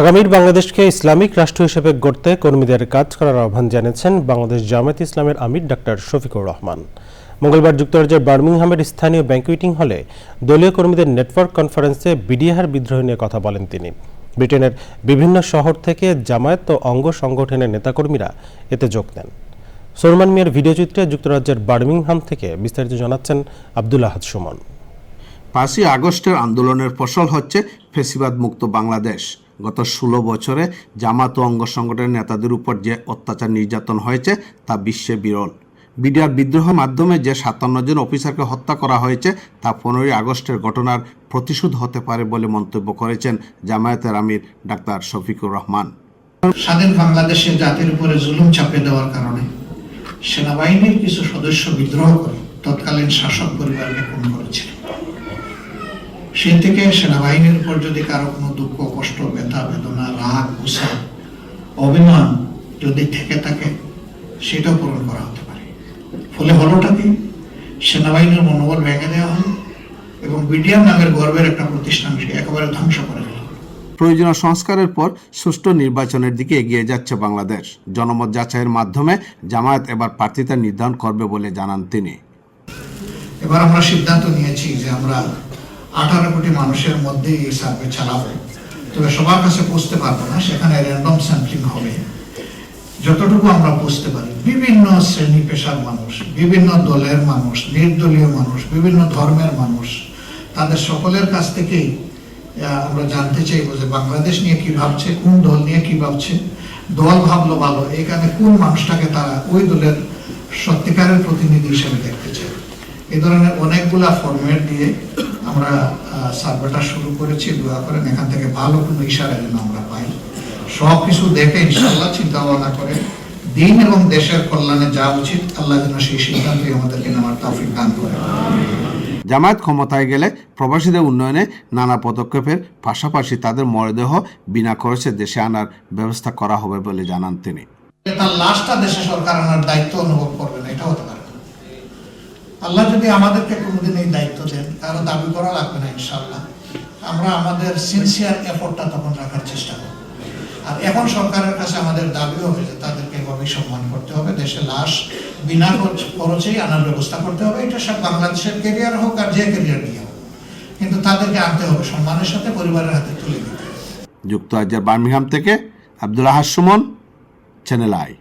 আগামীর বাংলাদেশকে ইসলামিক রাষ্ট্র হিসেবে গড়তে কর্মীদের কাজ করার আহ্বান জানিয়েছেন বাংলাদেশ জামায়াত ইসলামের আমির ডাক্তার শফিকুর রহমান। মঙ্গলবার যুক্তরাজ্যের বার্মিংহামের স্থানীয় ব্যাংকুইটিং হলে দলীয় কর্মীদের নেটওয়ার্ক কনফারেন্সে বিডিআর বিদ্রোহ নিয়ে কথা বলেন তিনি। ব্রিটেনের বিভিন্ন শহর থেকে জামায়াত ও অঙ্গ সংগঠনের নেতাকর্মীরা এতে যোগ দেন। সলমান মিয়ার ভিডিওচিত্রে যুক্তরাজ্যের বার্মিংহাম থেকে বিস্তারিত জানাচ্ছেন আব্দুল আহাদ সুমন। পাঁচই আগস্টের আন্দোলনের ফসল হচ্ছে ফেসিবাদ মুক্ত বাংলাদেশ। গত ষোলো বছরে জামাত ও অঙ্গ সংগঠনের নেতাদের উপর যে অত্যাচার নির্যাতন হয়েছে, তা বিশ্বে বিরল। বিডিআর বিদ্রোহের মাধ্যমে যে সাতান্ন জন অফিসারকে হত্যা করা হয়েছে, তা পনেরোই আগস্টের ঘটনার প্রতিশোধ হতে পারে বলে মন্তব্য করেছেন জামায়াতের আমির ডাক্তার শফিকুর রহমান। স্বাধীন বাংলাদেশের জাতির উপরে জুলুম চাপে দেওয়ার কারণে সেনাবাহিনীর কিছু সদস্য বিদ্রোহ করে তৎকালীন শাসক পরিবারকে খুন করেছিল। সেই থেকে সেনাবাহিনীর উপর যদি কারও কোনো দুঃখ কষ্ট ব্যথা বেদনা রাগ গুসা অভিমান যদি থেকে থাকে সেটাও পূরণ করা হতে পারে। ফলে হলোটা কি? সেনাবাহিনীর মনোবল ভেঙে দেওয়া হলো এবং বিডিআর নামের গর্বের একটা প্রতিষ্ঠানকে একেবারে ধ্বংস করে প্রয়োজনীয় সংস্কারের পর সুষ্ঠু নির্বাচনের দিকে এগিয়ে যাচ্ছে বাংলাদেশ। জনমত যাচাইয়ের মাধ্যমে জামায়াত এবার প্রার্থিতা নির্ধারণ করবে বলে জানান তিনি। এবার আমরা সিদ্ধান্ত নিয়েছি যে আমরা আঠারো কোটি মানুষের মধ্যে এই সার্ভে চালাবো। তবে সবার কাছে পৌঁছতে পারব না, সেখানে র্যান্ডম স্যাম্পলিং হবে। যতটুকু আমরা বুঝতে পারি, বিভিন্ন শ্রেণি পেশার মানুষ, বিভিন্ন দলের মানুষ, নির্দলীয় মানুষ, বিভিন্ন ধর্মের মানুষ, তাদের সকলের কাছ থেকেই আমরা জানতে চাইব যে বাংলাদেশ নিয়ে কি ভাবছে, কোন দল নিয়ে কি ভাবছে, দল ভাবলো ভালো, এখানে কোন মানুষটাকে তারা ওই দলের সত্যিকারের প্রতিনিধি হিসেবে দেখতে চায়? এ ধরনের অনেকগুলা ফরম্যাট দিয়ে আমরা সার্ভেটা শুরু করেছি দোয়া করেন এখান থেকে ভালো কোনো ইশারা যেন আমরা পাই। সব কিছু দেখে ইনশাল্লাহ চিন্তা ভাবনা করে দিন এবং দেশের কল্যাণে যা উচিত আল্লাহ যেন সেই সিদ্ধান্তই আমাদেরকে নেওয়ার তৌফিক দান করে জামায়াত ক্ষমতায় গেলে প্রবাসীদের উন্নয়নে নানা পদক্ষেপের পাশাপাশি তাদের মরদেহ বিনা খরচে দেশে আনার ব্যবস্থা করা হবে বলে জানান তিনি। তার লাশটা দেশে সরকার আনার দায়িত্ব অনুভব করবে না এটা হতে। আল্লাহ যদি আমাদেরকে কোনোদিন এই দায়িত্ব দেন কারও দাবি করা লাগবে না ইনশাল্লাহ আমরা আমাদের সিনসিয়ার এফোর্টটা তখন রাখার চেষ্টা করব। আর এখন সরকারের কাছে আমাদের দাবিও হবে যে তাদেরকে এভাবেই সম্মান করতে হবে, দেশে লাশ, বিনা খরচেই আনার ব্যবস্থা করতে হবে। এটা সব বাংলাদেশের কেরিয়ার হোক আর যে কেরিয়ার নিয়ে হোক। কিন্তু তাদেরকে আনতে হবে, সম্মানের সাথে পরিবারের হাতে তুলে দিতে যুক্তরাজ্যের বার্মিংহাম থেকে আব্দুল সুমন, চ্যানেল আই।